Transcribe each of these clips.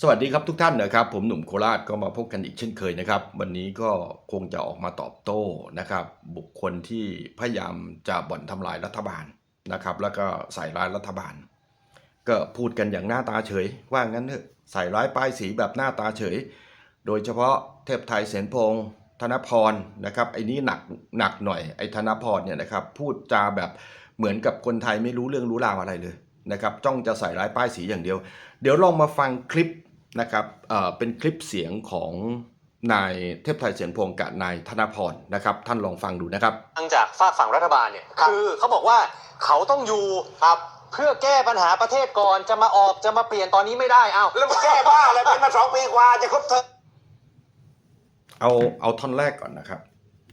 สวัสดีครับทุกท่านนะครับ ผมหนุ่มโคราชก็มาพบกันอีกเช่นเคยนะครับ วันนี้ก็คงจะออกมาตอบโต้นะครับ บุคคลที่พยายามจะบ่อนทำลายรัฐบาลนะครับ แล้วก็ใส่ร้ายรัฐบาล ก็พูดกันอย่างหน้าตาเฉย ว่างั้นเถอะใส่ร้ายป้ายสีแบบหน้าตาเฉย โดยเฉพาะเทพไทยเสนพงษ์ธนพรนะครับไอ้นี้หนักหนักหน่อยไอ้ธนพรเนี่ยนะครับพูดจาแบบเหมือนกับคนไทยไม่รู้เรื่องรู้ราวอะไรเลย นะครับจ้องจะใส่ร้ายป้ายสีอย่างเดียว เดี๋ยวลองมาฟังคลิปนะครับเอ่อเป็นคลิปเสียงของนายเทพไทยเสนพงษ์กับนายธนพรนะครับท่านลองฟังดูนะครับทางจากฝากฝั่งรัฐบาลเนี่ยครับคือเขาบอกว่าเขาต้องอยู่ครับเพื่อแก้ปัญหาประเทศก่อนจะมาออกจะมาเปลี่ยนตอนนี้ไม่ได้เอ้าแล้วมาแก้บ้าอะไรเป็นมาสองปีกว่าจะครบเทอมเอาเอาท่อนแรกก่อนนะครับ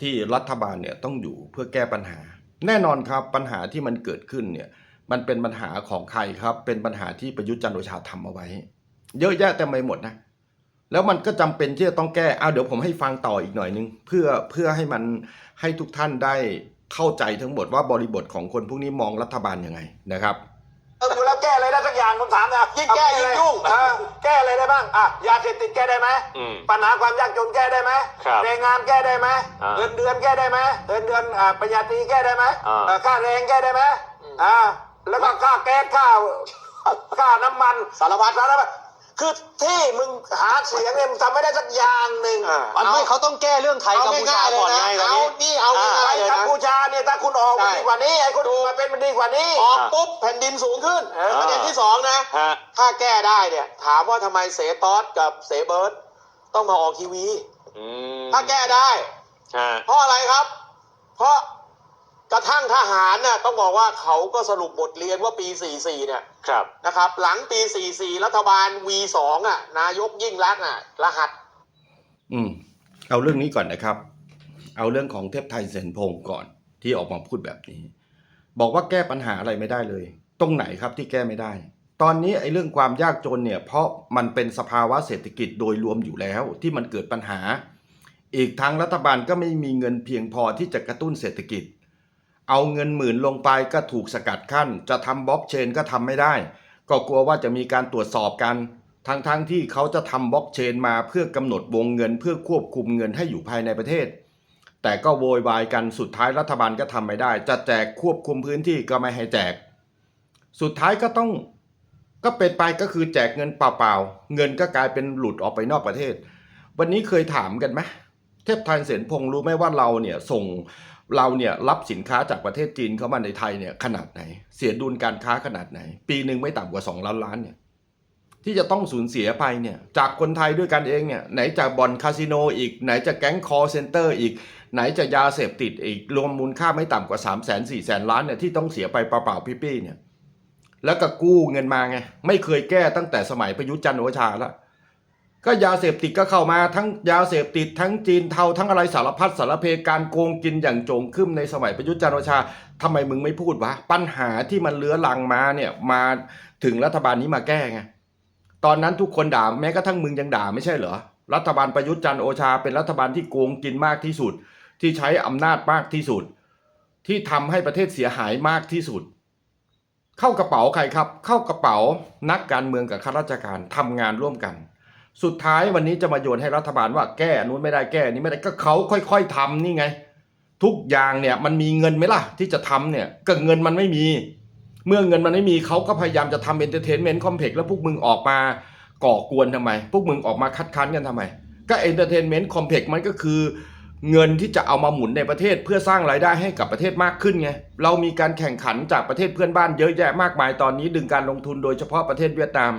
ที่รัฐบาลเนี่ยต้องอยู่เพื่อแก้ปัญหา แน่นอนครับปัญหาที่มันเกิดขึ้นเนี่ย มันเป็นปัญหาของใครครับ เป็นปัญหาที่ประยุทธ์จันทร์โอชาทำเอาไว้ เยอะแยะเต็มไปหมดนะ แล้วมันก็จำเป็นที่จะต้องแก้เอาเดี๋ยวผมให้ฟังต่ออีกหน่อยนึง เพื่อเพื่อให้มันให้ทุกท่านได้เข้าใจทั้งหมดว่าบริบทของคนพวกนี้มองรัฐบาลยังไงนะครับเอออยู่แล้วแก้อะไรได้สักอย่างผมถามนะยิ่งแก้ยิ่งยุ่งเออแก้อะไรได้บ้างอะยาเสพติดแก้ได้ไหมอืมปัญหาความยากจนแก้ได้ไหมครับแรงงานแก้ได้ไหมอ่าเงินเดือนแก้ได้ไหมเงินเดือนอ่าปริญญาตรีแก้ได้ไหมอ่าเอ่อค่าแรงแก้ได้ไหมอ่า แล้วก็ค่าแก๊สค่าค่าน้ำมันสารพัดสารพัดคือที่มึงหาเสียงเนี่ยมึงทำไม่ได้สักอย่างหนึ่งมันไม่เขาต้องแก้เรื่องไทยกัมพูชาก่อนไงตอนเอานี้นี่เอาอ่าไทยกัมพูชาเนี่ยถ้าคุณออกใช่มันดีกว่านี้ไอ้คนอื่นมาเป็นมันดีกว่านี้ออกปุ๊บแผ่นดินสูงขึ้นเออประเด็นที่สองนะฮะถ้าแก้ได้เนี่ย ถามว่าทำไมเสตอสกับเสเบิร์ดต้องมาออกทีวีอืมถ้าแก้ได้ฮะเพราะอะไรครับ เพราะ กระทั่งทหารน่ะต้องบอกว่าเขาก็สรุปบทเรียนว่าปี 44 เนี่ยครับนะครับ หลังปี 44 รัฐบาล V2 อะ นายกยิ่งรักษณ์อะ รหัส อืม เอาเรื่องนี้ก่อนนะครับ เอาเรื่องของเทพไทยเสนพงศ์ก่อนที่ออกมาพูดแบบนี้ บอกว่าแก้ปัญหาอะไรไม่ได้เลย ตรงไหนครับที่แก้ไม่ได้ ตอนนี้ไอ้เรื่องความยากจนเนี่ย เพราะมันเป็นสภาวะเศรษฐกิจโดยรวมอยู่แล้ว ที่มันเกิดปัญหา อีกทั้งรัฐบาลก็ไม่มีเงินเพียงพอที่จะกระตุ้นเศรษฐกิจ เอาเงินหมื่นลงไปก็ถูกสกัดขั้น จะทำบล็อกเชนก็ทำไม่ได้ ก็กลัวว่าจะมีการตรวจสอบกัน ทั้งๆทที่เขาจะทำบล็อกเชนมาเพื่อกำหนดวงเงิน เพื่อควบคุมเงินให้อยู่ภายในประเทศ แต่ก็โวยวายกันสุดท้ายรัฐบาลก็ทำไม่ได้ จะแจกควบคุมพื้นที่ก็ไม่ให้แจก สุดท้ายก็ต้องก็เป็นไปก็คือแจกเงินเปล่าๆ เงินก็กลายเป็นหลุดออกไปนอกประเทศ วันนี้เคยถามกันไหมเทพไทยเสนพงษ์รู้ไหมว่าเราเนี่ยส่ง เราเนี่ยรับสินค้าจากประเทศจีนเข้ามาในไทยเนี่ยขนาดไหน เสียดุลการค้าขนาดไหน ปีหนึ่งไม่ต่ำกว่า 2 ล้านล้านเนี่ยที่จะต้องสูญเสียไปเนี่ยจากคนไทยด้วยกันเองเนี่ยไหนจะบ่อนคาสิโนอีก ไหนจะแก๊งคอร์เซนเตอร์อีก ไหนจะยาเสพติดอีก รวมมูลค่าไม่ต่ำกว่า 3 0 0 0 0 0 4 0 0 0 ล้านเนี่ยที่ต้องเสียไปเปล่าๆปี้ๆเนี่ยแล้วก็กู้เงินมาไงไม่เคยแก้ตั้งแต่สมัยประยุทธ์จันทร์โอชาแล้ว ก็ยาเสพติดก็เข้ามาทั้งยาเสพติดทั้งจีนเทาทั้งอะไรสารพัดสารเพการโกงกินอย่างโจงขึ้นในสมัยประยุทธ์จันทร์โอชาทำไมมึงไม่พูดวะปัญหาที่มันเลื้อรังมาเนี่ยมาถึงรัฐบาลนี้มาแก้ไงตอนนั้นทุกคนด่าแม้กระทั่งมึงยังด่าไม่ใช่เหรอรัฐบาลประยุทธ์จันทร์โอชา เป็นรัฐบาลที่โกงกินมากที่สุด ที่ใช้อำนาจมากที่สุด ที่ทำให้ประเทศเสียหายมากที่สุด เข้ากระเป๋าใครครับ เข้ากระเป๋านักการเมืองกับข้าราชการทำงานร่วมกัน สุดท้ายวันนี้จะมาโยนให้รัฐบาลว่าแก้นู้นไม่ได้แก้นี้ไม่ได้ก็เขาค่อย ๆทำนี่ไง ทุกอย่างเนี่ยมันมีเงินไหมล่ะ ที่จะทำเนี่ยก็เงินมันไม่มี เมื่อเงินมันไม่มีเขาก็พยายามจะทำเอนเตอร์เทนเมนต์คอมเพล็กซ์แล้วพวกมึงออกมาก่อกวนทำไม พวกมึงออกมาคัดค้านกันทำไม ก็เอนเตอร์เทนเมนต์คอมเพล็กซ์มันก็คือ เงินที่จะเอามาหมุนในประเทศเพื่อสร้างรายได้ให้กับประเทศมากขึ้นไงเรามีการแข่งขันจากประเทศเพื่อนบ้านเยอะแยะมากมายตอนนี้ดึงการลงทุนโดยเฉพาะประเทศเวียดนาม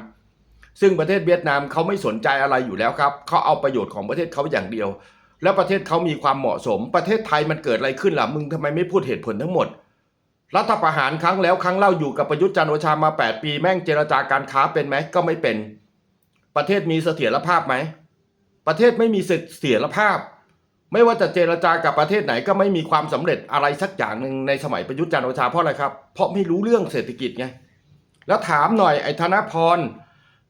ซึ่งประเทศเวียดนามเขาไม่สนใจอะไรอยู่แล้วครับเขาเอาประโยชน์ของประเทศเขาอย่างเดียว แล้วประเทศเขามีความเหมาะสม ประเทศไทยมันเกิดอะไรขึ้นล่ะมึงทำไมไม่พูดเหตุผลทั้งหมด รัฐประหารครั้งแล้วครั้งเล่าอยู่กับประยุทธ์จันทร์โอชามา 8 ปีแม่งเจรจาการค้าเป็นไหมก็ไม่เป็น ประเทศมีเสถียรภาพไหมประเทศไม่มีเสถียรภาพ ไม่ว่าจะเจรจากับประเทศไหนก็ไม่มีความสำเร็จอะไรสักอย่างหนึ่งในสมัยประยุทธ์จันทร์โอชาเพราะอะไรครับเพราะไม่รู้เรื่องเศรษฐกิจไงแล้วถามหน่อยไอ้ธนพร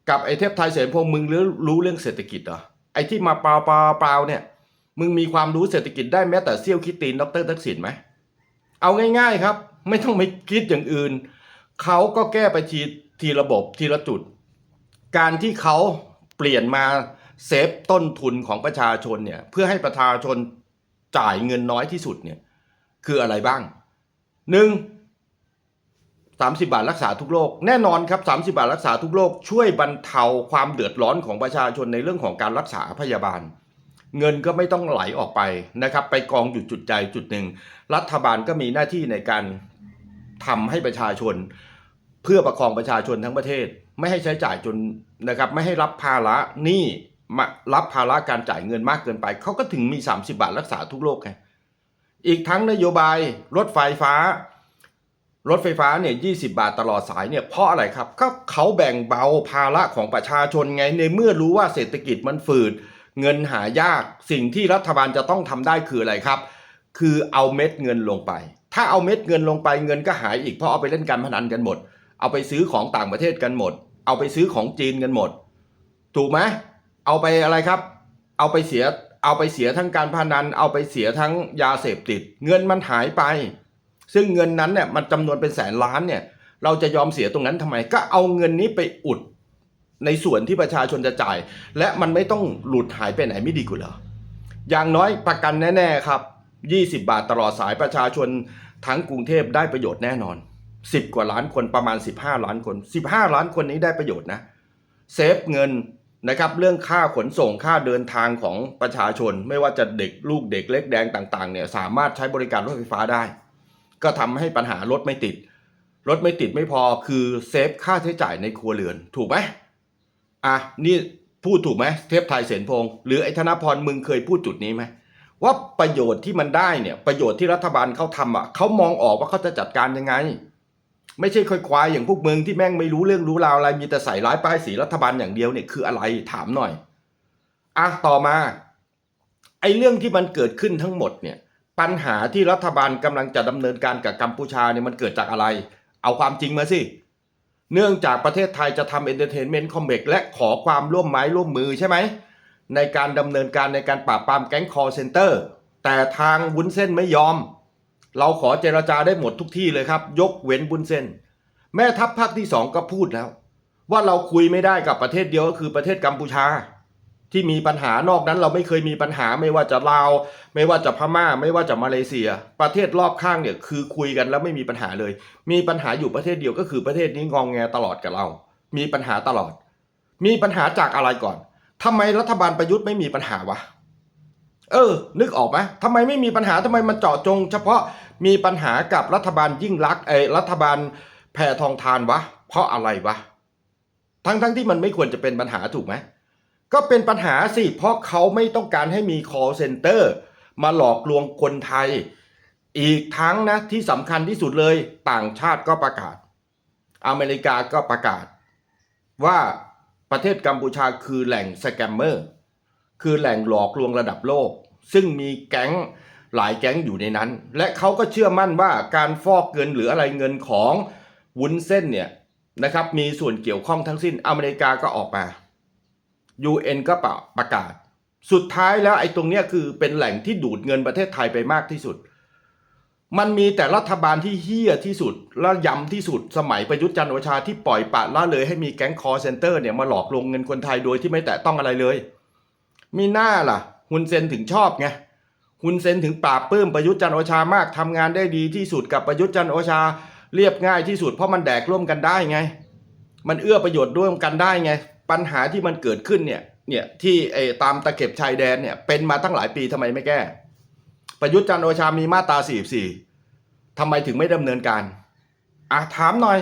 กับไอ้เทพไทยเสนพงมึงรู้รู้เรื่องเศรษฐกิจเหรอไอ้ที่มาเปล่าเปล่าเปล่าเนี่ย มึงมีความรู้เศรษฐกิจได้แม้แต่เสี้ยวคิดตีนดรทักษิณไหมเอาง่าย ๆครับ ไม่ต้องไปคิดอย่างอื่นเขาก็แก้ไปทีทีระบบทีละจุด การที่เขาเปลี่ยนมาเซฟต้นทุนของประชาชนเนี่ยเพื่อให้ประชาชนจ่ายเงินน้อยที่สุดเนี่ยคืออะไรบ้างหนึ่ง สามสิบาทรักษาทุกโรคแน่นอนครับสามสิบาทรักษาทุกโรคช่วยบรรเทาความเดือดร้อนของประชาชนในเรื่องของการรักษาพยาบาล เงินก็ไม่ต้องไหลออกไปนะครับไปกองอยู่จุดใดจุดหนึ่ง รัฐบาลก็มีหน้าที่ในการทำให้ประชาชน เพื่อประคองประชาชนทั้งประเทศ ไม่ให้ใช้จ่ายจนนะครับไม่ให้รับภาระหนี้มารับภาระการจ่ายเงินมากเกินไปเขาก็ถึงมี 30 บาทรักษาทุกโรคไงอีกทั้งนโยบายรถไฟฟ้า รถไฟฟ้าเนี่ย20บาทตลอดสายเนี่ยเพราะอะไรครับก็เขาแบ่งเบาภาระของประชาชนไงในเมื่อรู้ว่าเศรษฐกิจมันฝืด เงินหายากสิ่งที่รัฐบาลจะต้องทำได้คืออะไรครับ คือเอาเม็ดเงินลงไป ถ้าเอาเม็ดเงินลงไปเงินก็หายอีกเพราะเอาไปเล่นการพนันกันหมด เอาไปซื้อของต่างประเทศกันหมด เอาไปซื้อของจีนกันหมด ถูกไหมเอาไปอะไรครับ เอาไปเสียเอาไปเสียทั้งการพนัน เอาไปเสียทั้งยาเสพติด เงินมันหายไป ซึ่งเงินนั้นเนี่ยมันจำนวนเป็นแสนล้านเนี่ย เราจะยอมเสียตรงนั้นทำไม ก็เอาเงินนี้ไปอุดในส่วนที่ประชาชนจะจ่าย และมันไม่ต้องหลุดหายไปไหนไม่ดีกว่าเหรออย่างน้อยประกันแน่ ๆ ครับ 20 บาทตลอดสายประชาชนทั้งกรุงเทพได้ประโยชน์แน่นอน 10 กว่าล้านคนประมาณ 15 ล้านคน 15 ล้านคนนี้ได้ประโยชน์นะ เซฟเงินนะครับเรื่องค่าขนส่งค่าเดินทางของประชาชน ไม่ว่าจะเด็กลูกเด็กเล็กแดงต่างๆเนี่ยสามารถใช้บริการรถไฟฟ้าได้ ก็ทำให้ปัญหารถไม่ติด รถไม่ติดไม่พอคือเซฟค่าใช้จ่ายในครัวเรือนถูกไหมอะนี่พูดถูกไหมเทพไทยเสนพงศ์หรือไอ้ธนพรมึงเคยพูดจุดนี้ไหมว่าประโยชน์ที่มันได้เนี่ยประโยชน์ที่รัฐบาลเขาทำอะเขามองออกว่าเขาจะจัดการยังไง ไม่ใช่ค่อยควายอย่างพวกมึงที่แม่งไม่รู้เรื่องรู้ราวอะไรมีแต่ใส่ร้ายป้ายสีรัฐบาลอย่างเดียวเนี่ยคืออะไรถามหน่อยอะต่อมาไอ้เรื่องที่มันเกิดขึ้นทั้งหมดเนี่ย ปัญหาที่รัฐบาลกำลังจะดำเนินการกับกัมพูชาเนี่ยมันเกิดจากอะไร เอาความจริงมาสิ เนื่องจากประเทศไทยจะทำเอนเตอร์เทนเมนต์คอมเบกและขอความร่วมไม้ร่วมมือใช่ไหม ในการดำเนินการในการปราบปรามแก๊งคอร์เซนเตอร์แต่ทางวุ้นเส้นไม่ยอม เราขอเจรจาได้หมดทุกที่เลยครับ ยกเว้นวุ้นเส้น แม่ทัพภาคที่สองก็พูดแล้ว ว่าเราคุยไม่ได้กับประเทศเดียวก็คือประเทศกัมพูชา ที่มีปัญหานอกนั้นเราไม่เคยมีปัญหาไม่ว่าจะลาว ไม่ว่าจะพม่า ไม่ว่าจะมาเลเซีย ประเทศรอบข้างเนี่ยคือคุยกันแล้วไม่มีปัญหาเลย มีปัญหาอยู่ประเทศเดียวก็คือประเทศนี้งองแงตลอดกับเรา มีปัญหาตลอด มีปัญหาจากอะไรก่อนทำไมรัฐบาลประยุทธ์ไม่มีปัญหาวะเออ นึกออกไหมทำไมไม่มีปัญหาทำไมมันเจาะจง เฉพาะมีปัญหากับรัฐบาลยิ่งรักเอรัฐบาลแพทองทานวะ เพราะอะไรวะทั้งทั้งที่มันไม่ควรจะเป็นปัญหาถูกไหม ก็เป็นปัญหาสิ เพราะเขาไม่ต้องการให้มี call center มาหลอกลวงคนไทย อีกทั้งนะที่สำคัญที่สุดเลยต่างชาติก็ประกาศ อเมริกาก็ประกาศ ว่าประเทศกัมพูชาคือแหล่งสแกมเมอร์คือแหล่งหลอกลวงระดับโลก ซึ่งมีแก๊งหลายแก๊งอยู่ในนั้น และเขาก็เชื่อมั่นว่าการฟอกเงินหรืออะไรเงินของวุ้นเส้นเนี่ยนะครับมีส่วนเกี่ยวข้องทั้งสิ้นอเมริกาก็ออกมา UN ก็ประประกาศ สุดท้ายแล้วไอ้ตรงเนี้ยคือเป็นแหล่งที่ดูดเงินประเทศไทยไปมากที่สุด มันมีแต่รัฐบาลที่เฮี้ยที่สุดและยำที่สุดสมัยประยุทธ์จันทร์โอชาที่ปล่อยปะละเลยให้มีแก๊งคอร์เซนเตอร์เนี่ยมาหลอกลวงเงินคนไทยโดยที่ไม่แตะต้องอะไรเลย มีหน้าล่ะฮุนเซนถึงชอบไงฮุนเซนถึงปราบปื้มประยุทธ์จันทร์โอชามากทำงานได้ดีที่สุดกับประยุทธ์จันทร์โอชา เรียบง่ายที่สุดเพราะมันแดกร่วมกันได้ไง มันเอื้อประโยชน์ร่วมกันได้ไง ปัญหาที่มันเกิดขึ้นเนี่ยเนี่ยที่ไอ้ตามตะเข็บชายแดนเนี่ยเป็นมาตั้งหลายปีทำไมไม่แก้ ประยุทธ์จันโอชามีมาตรา44ทำไมถึงไม่ดำเนินการอะถามหน่อย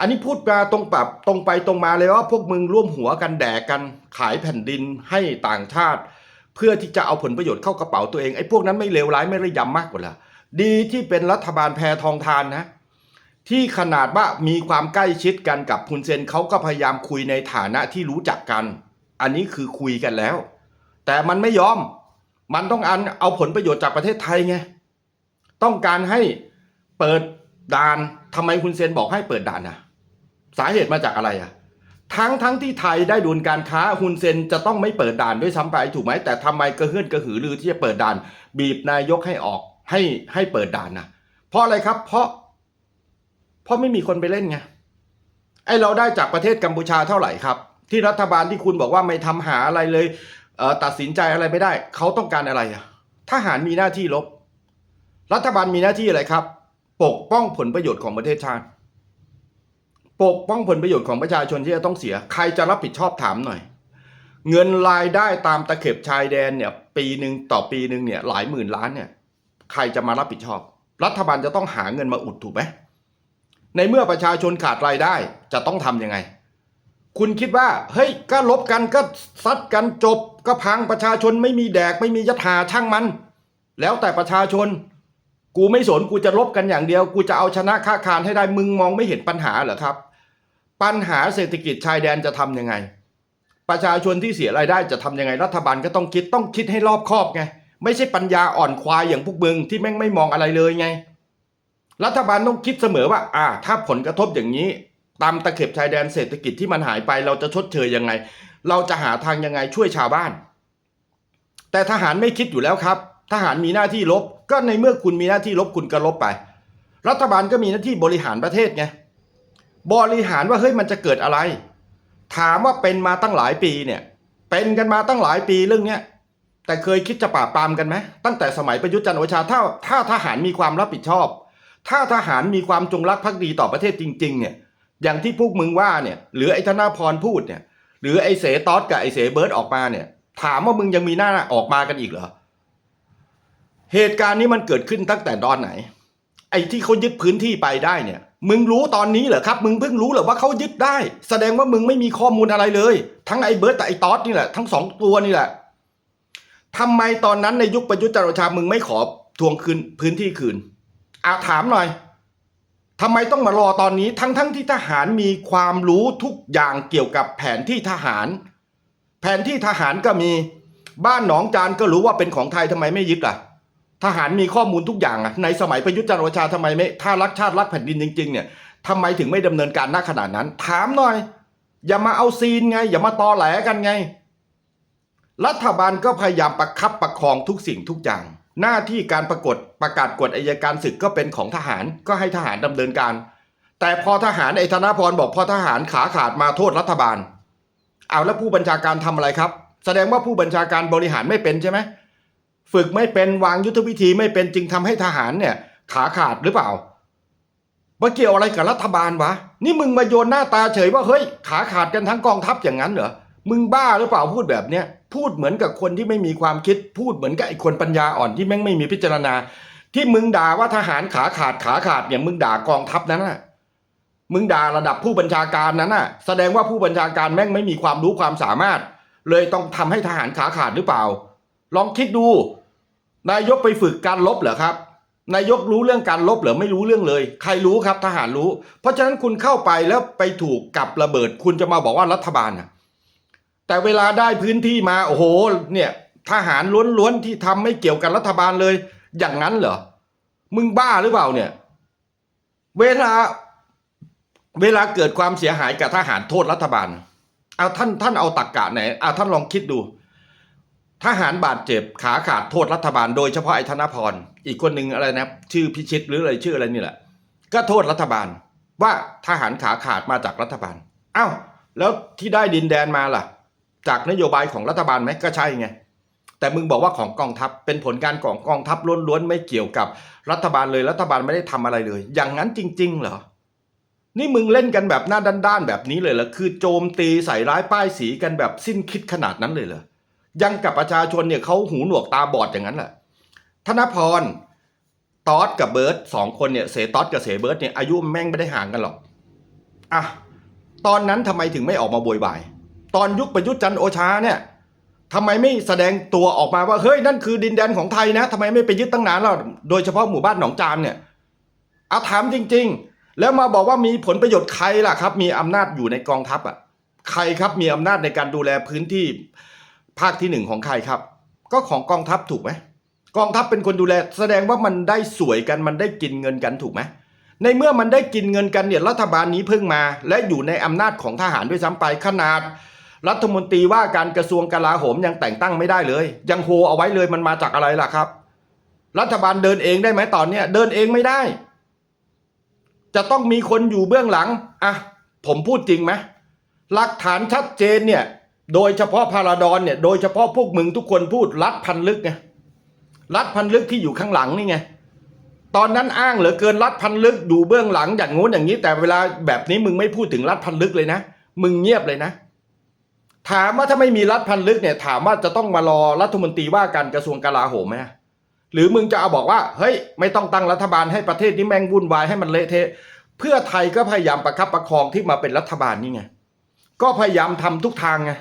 อันนี้พูดมาตรงปรับตรงไปตรงมาเลยว่าพวกมึงร่วมหัวกันแดกกันขายแผ่นดินให้ต่างชาติ เพื่อที่จะเอาผลประโยชน์เข้ากระเป๋าตัวเองไอ้พวกนั้นไม่เลวร้ายไม่ระยำมากกว่าละดีที่เป็นรัฐบาลแพทองทานนะ ที่ขนาดว่ามีความใกล้ชิดกันกับพุนเซนเขาก็พยายามคุยในฐานะที่รู้จักกัน อันนี้คือคุยกันแล้ว แต่มันไม่ยอม มันต้องอันเอาผลประโยชน์จากประเทศไทยไงต้องการให้เปิดด่านทำไมคุณเซนบอกให้เปิดด่านอะสาเหตุมาจากอะไรอะทั้งทั้งที่ไทยได้ดุลการค้าฮุนเซนจะต้องไม่เปิดด่านด้วยซ้ำไปถูกไหมแต่ทำไมกระเฮือนกระหือรือที่จะเปิดด่าน บีบนายกให้ออกให้ให้เปิดด่านนะเพราะอะไรครับเพราะ เพราะไม่มีคนไปเล่นไงไอเราได้จากประเทศกัมพูชาเท่าไหร่ครับ ที่รัฐบาลที่คุณบอกว่าไม่ทำหาอะไรเลยเตัดสินใจอะไรไม่ได้ เขาต้องการอะไรอะทหารมีหน้าที่ลบ รัฐบาลมีหน้าที่อะไรครับ ปกป้องผลประโยชน์ของประเทศชาติ ปกป้องผลประโยชน์ของประชาชนที่จะต้องเสีย ใครจะรับผิดชอบถามหน่อย เงินรายได้ตามตะเข็บชายแดนเนี่ย ปีหนึ่งต่อปีหนึ่งเนี่ยหลายหมื่นล้านเนี่ย ใครจะมารับผิดชอบ รัฐบาลจะต้องหาเงินมาอุดถูกไหม ในเมื่อประชาชนขาดรายได้จะต้องทำยังไง คุณคิดว่า เฮ้ย ก็ลบกันก็ซัดกันจบ ก็พังประชาชนไม่มีแดกไม่มียถาช่างมัน แล้วแต่ประชาชน กูไม่สนกูจะลบกันอย่างเดียว กูจะเอาชนะค้าคารให้ได้มึงมองไม่เห็นปัญหาเหรอครับ ปัญหาเศรษฐกิจชายแดนจะทำยังไง ประชาชนที่เสียรายได้จะทำยังไงรัฐบาลก็ต้องคิดต้องคิดให้รอบคอบไงไม่ใช่ปัญญาอ่อนควายอย่างพวกมึงที่แม่งไม่มองอะไรเลยไง รัฐบาลต้องคิดเสมอว่า อ่า ถ้าผลกระทบอย่างนี้ ตามตะเข็บชายแดนเศรษฐกิจที่มันหายไป เราจะชดเชยยังไง เราจะหาทางยังไงช่วยชาวบ้าน แต่ทหารไม่คิดอยู่แล้วครับ ทหารมีหน้าที่ลบ ก็ในเมื่อคุณมีหน้าที่ลบคุณก็ลบไป รัฐบาลก็มีหน้าที่บริหารประเทศไงบริหารว่าเฮ้ยมันจะเกิดอะไร ถามว่าเป็นมาตั้งหลายปีเนี่ย เป็นกันมาตั้งหลายปีเรื่องเนี้ยแต่เคยคิดจะปราบปรามกันไหมตั้งแต่สมัยประยุทธ์จันทร์โอชาถ้าถ้าทหารมีความรับผิดชอบ ถ้าทหารมีความจงรักภักดีต่อประเทศจริง ๆ เนี่ย อย่างที่พวกมึงว่าเนี่ย หรือไอ้ธนาพรพูดเนี่ย หรือไอ้เสตอสกับไอ้เสเบิร์ดออกมาเนี่ย ถามว่ามึงยังมีหน้าออกมากันอีกเหรอ เหตุการณ์นี้มันเกิดขึ้นตั้งแต่ตอนไหน ไอ้ที่เขายึดพื้นที่ไปได้เนี่ย มึงรู้ตอนนี้เหรอครับ มึงเพิ่งรู้เหรอว่าเขายึดได้ แสดงว่ามึงไม่มีข้อมูลอะไรเลย ทั้งไอ้เบิร์ดแต่ไอ้ตอสนี่แหละ ทั้งสองตัวนี่แหละทำไมตอนนั้นในยุคประยุทธ์จันทร์โอชา มึงไม่ขอทวงคืนพื้นที่คืน อาถามหน่อยทำไมต้องมารอตอนนี้ทั้งทั้งที่ทหารมีความรู้ทุกอย่างเกี่ยวกับแผนที่ทหาร แผนที่ทหารก็มีบ้านหนองจานก็รู้ว่าเป็นของไทยทำไมไม่ยึดล่ะ ทหารมีข้อมูลทุกอย่างอะในสมัยประยุทธ์จันทร์โอชาทำไมไม่ถ้ารักชาติรักแผ่นดินจริง ๆ เนี่ยทำไมถึงไม่ดำเนินการณขนาดนั้น ถามหน่อย อย่ามาเอาซีนไง อย่ามาตอแหลกันไง รัฐบาลก็พยายามประคับประคองทุกสิ่งทุกอย่าง หน้าที่การประกฏประกาศกฎอายการศึกก็เป็นของทหารก็ให้ทหารดำเนินการ แต่พอทหารไอ้ธนพรบอกพอทหารขาขาดมาโทษรัฐบาลเอาแล้วผู้บัญชาการทำอะไรครับ แสดงว่าผู้บัญชาการบริหารไม่เป็นใช่ไหมฝึกไม่เป็นวางยุทธวิธีไม่เป็นจึงทำให้ทหารเนี่ย ขาขาดหรือเปล่าว่าเกี่ยวอะไรกับรัฐบาลวะ นี่มึงมาโยนหน้าตาเฉยว่าเฮ้ยขาขาดกันทั้งกองทัพอย่างนั้นเหรอมึงบ้าหรือเปล่าพูดแบบเนี้ย พูดเหมือนกับคนที่ไม่มีความคิดพูดเหมือนกับไอ้คนปัญญาอ่อนที่แม่งไม่มีพิจารณา ที่มึงด่าว่าทหารขาขาดขาขาดเนี่ยมึงด่ากองทัพนั้นน่ะมึงด่าระดับผู้บัญชาการนั้นน่ะ แสดงว่าผู้บัญชาการแม่งไม่มีความรู้ความสามารถ เลยต้องทำให้ทหารขาขาดหรือเปล่า ลองคิดดู นายกไปฝึกการลบเหรอครับนายกรู้เรื่องการลบเหรือไม่รู้เรื่องเลย ใครรู้ครับทหารรู้ เพราะฉะนั้นคุณเข้าไปแล้วไปถูกกับระเบิด คุณจะมาบอกว่ารัฐบาลนะ แต่เวลาได้พื้นที่มาโอ้โหเนี่ยทหารล้วนๆที่ทำไม่เกี่ยวกับรัฐบาลเลย อย่างนั้นเหรอมึงบ้าหรือเปล่าเนี่ย เวลาเวลาเกิดความเสียหายกับทหารโทษรัฐบาลเอาท่านท่านเอาตักกะไหนเอาท่านลองคิดดู ทหารบาดเจ็บขาขาดโทษรัฐบาล โดยเฉพาะไอ้ธนพร อีกคนหนึ่งอะไรนะ ชื่อพิชิตหรืออะไรชื่ออะไรนี่แหละ ก็โทษรัฐบาล ว่าทหารขาขาดมาจากรัฐบาล เอ้า แล้วที่ได้ดินแดนมาล่ะ จากนโยบายของรัฐบาลไหมก็ใช่ไงแต่มึงบอกว่าของกองทัพเป็นผลการของกองทัพล้วนๆไม่เกี่ยวกับรัฐบาลเลยรัฐบาลไม่ได้ทำอะไรเลย อย่างนั้นจริง ๆ เหรอ นี่มึงเล่นกันแบบหน้าด้านๆแบบนี้เลยเหรอคือโจมตีใส่ร้ายป้ายสีกันแบบสิ้นคิดขนาดนั้นเลยเหรอยังกับประชาชนเนี่ยเขาหูหนวกตาบอดอย่างนั้นแหละธนพรตอสกับเบิร์ตสองคนเนี่ยเสตอสกับเสเบิร์ตเนี่ยอายุแม่งไม่ได้ห่างกันหรอกอะตอนนั้นทำไมถึงไม่ออกมาโวยวาย ตอนยุคประยุทธ์จันทร์โอชาเนี่ยทำไมไม่แสดงตัวออกมาว่าเฮ้ยนั่นคือดินแดนของไทยนะทำไมไม่ไปยึดตั้งนานแล้วโดยเฉพาะหมู่บ้านหนองจานเนี่ยเอาถามจริง ๆ แล้วมาบอกว่ามีผลประโยชน์ใครล่ะครับ มีอำนาจอยู่ในกองทัพอะใครครับมีอำนาจในการดูแลพื้นที่ภาคที่หนึ่งของใครครับ ก็ของกองทัพถูกไหมกองทัพเป็นคนดูแล แสดงว่ามันได้สวยกันมันได้กินเงินกันถูกไหมในเมื่อมันได้กินเงินกันเนี่ยรัฐบาลนี้เพิ่งมา และอยู่ในอำนาจของทหารด้วยซ้ำไปขนาด รัฐมนตรีว่าการกระทรวงกลาโหมยังแต่งตั้งไม่ได้เลย ยังโฮเอาไว้เลยมันมาจากอะไรล่ะครับ รัฐบาลเดินเองได้ไหมตอนเนี้ยเดินเองไม่ได้ จะต้องมีคนอยู่เบื้องหลังอะผมพูดจริงไหมหลักฐานชัดเจนเนี่ย โดยเฉพาะพาราดอนเนี่ย โดยเฉพาะพวกมึงทุกคนพูดรัดพันลึกไงรัดพันลึกที่อยู่ข้างหลังนี่ไงตอนนั้นอ้างเหลือเกินรัดพันลึกดูเบื้องหลังอย่างงู้นอย่างนี้ แต่เวลาแบบนี้มึงไม่พูดถึงรัดพันลึกเลยนะ มึงเงียบเลยนะ ถามว่าถ้าไม่มีรัฐพันลึกเนี่ยถามว่าจะต้องมารอรัฐมนตรีว่าการกระทรวงกลาโหมไหมหรือมึงจะเอาบอกว่าเฮ้ยไม่ต้องตั้งรัฐบาลให้ประเทศนี้แม่งวุ่นวายให้มันเละเทะเพื่อไทยก็พยายามประคับประคองที่มาเป็นรัฐบาลนี่ไงก็พยายามทำทุกทางไง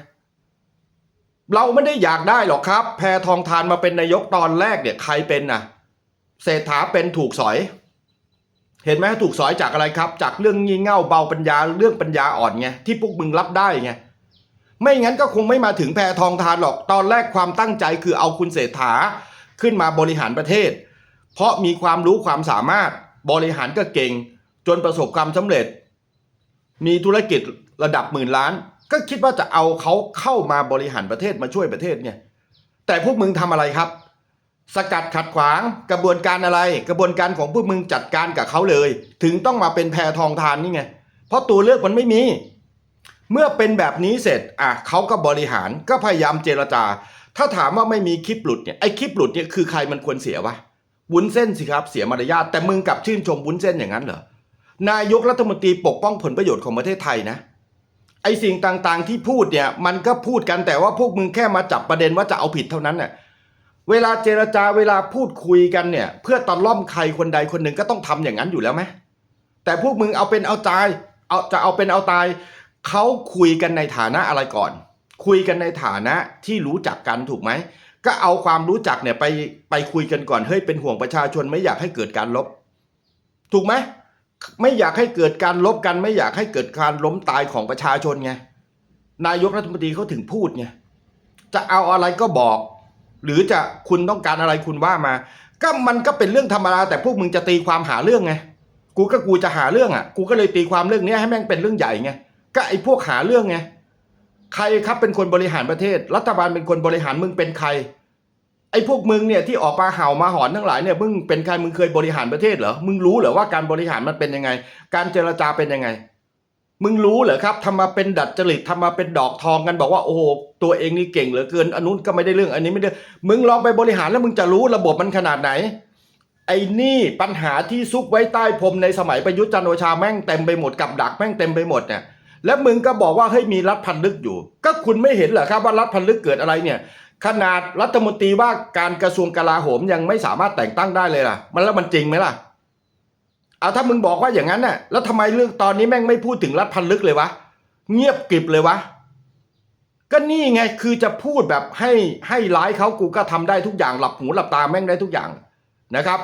เราไม่ได้อยากได้หรอกครับ แพทองทานมาเป็นนายกตอนแรกเนี่ยใครเป็นน่ะเศรษฐาเป็นถูกสอย เห็นไหมถูกสอยจากอะไรครับ จากเรื่องงี่เง่าเบาปัญญาเรื่องปัญญาอ่อนไงที่พวกมึงรับได้ไง ไม่งั้นก็คงไม่มาถึงแพทองทานหรอก ตอนแรกความตั้งใจคือเอาคุณเศรษฐาขึ้นมาบริหารประเทศ เพราะมีความรู้ความสามารถบริหารก็เก่ง จนประสบความสำเร็จ มีธุรกิจระดับหมื่นล้าน ก็คิดว่าจะเอาเขาเข้ามาบริหารประเทศมาช่วยประเทศไงแต่พวกมึงทำอะไรครับ สกัดขัดขวางกระบวนการอะไร กระบวนการของพวกมึงจัดการกับเขาเลย ถึงต้องมาเป็นแพทองทานนี่ไงเพราะตัวเลือกมันไม่มี เมื่อเป็นแบบนี้เสร็จอะเขาก็บริหารก็พยายามเจรจา ถ้าถามว่าไม่มีคลิปหลุดเนี่ยไอ้คลิปหลุดเนี่ยคือใครมันควรเสียวะวุ้นเส้นสิครับเสียมารยาทแต่มึงกลับชื่นชมวุ้นเส้นอย่างนั้นเหรอนายกรัฐมนตรีปกป้องผลประโยชน์ของประเทศไทยนะไอ้สิ่งต่างๆที่พูดเนี่ยมันก็พูดกันแต่ว่าพวกมึงแค่มาจับประเด็นว่าจะเอาผิดเท่านั้นน่ะเวลาเจรจาเวลาพูดคุยกันเนี่ย เพื่อตะล่อมใครคนใดคนหนึ่งก็ต้องทำอย่างนั้นอยู่แล้วไหมแต่พวกมึงเอาเป็นเอาตายเอาจะเอาเป็นเอาตาย เขาคุยกันในฐานะอะไรก่อน คุยกันในฐานะที่รู้จักกันถูกไหม ก็เอาความรู้จักเนี่ยไปไปคุยกันก่อนเฮ้ยเป็นห่วงประชาชนไม่อยากให้เกิดการลบ ถูกไหมไม่อยากให้เกิดการลบกัน ไม่อยากให้เกิดการล้มตายของประชาชนไงนายกรัฐมนตรีเขาถึงพูดไงจะเอาอะไรก็บอก หรือจะคุณต้องการอะไรคุณว่ามา ก็มันก็เป็นเรื่องธรรมดาแต่พวกมึงจะตีความหาเรื่องไงกูก็กูจะหาเรื่องอะ กูก็เลยตีความเรื่องนี้ให้แม่งเป็นเรื่องใหญ่ไง ก็ไอ้พวกหาเรื่องไงใครครับเป็นคนบริหารประเทศ รัฐบาลเป็นคนบริหารมึงเป็นใคร ไอ้พวกมึงเนี่ยที่ออกมาเห่ามาหอนทั้งหลายเนี่ยมึงเป็นใครมึงเคยบริหารประเทศเหรอมึงรู้เหรอว่าการบริหารมันเป็นยังไง การเจรจาเป็นยังไง มึงรู้เหรอครับทำมาเป็นดัดจริตทำมาเป็นดอกทองกันบอกว่าโอ้โหตัวเองนี่เก่งเหลือเกินอันนู้นก็ไม่ได้เรื่องอันนี้ไม่ได้มึงลองไปบริหารแล้วมึงจะรู้ระบบมันขนาดไหนไอ้นี่ปัญหาที่ซุกไว้ใต้พรมในสมัยประยุทธ์จันทร์โอชาแม่งเต็มไปหมดกับดักแม่งเต็มไปหมดเนี่ย แล้วมึงก็บอกว่าเฮ้ยมีรัฐพันลึกอยู่ ก็คุณไม่เห็นเหรอครับว่ารัฐพันลึกเกิดอะไรเนี่ย ขนาดรัฐมนตรีว่าการกระทรวงกลาโหมยังไม่สามารถแต่งตั้งได้เลยล่ะ มันแล้วมันจริงไหมล่ะเอาถ้ามึงบอกว่าอย่างนั้นน่ะแล้วทำไมเรื่องตอนนี้แม่งไม่พูดถึงรัฐพันลึกเลยวะเงียบกริบเลยวะก็นี่ไงคือจะพูดแบบให้ให้ร้ายเขากูก็ทำได้ทุกอย่างหลับหูหลับตาแม่งได้ทุกอย่างนะครับ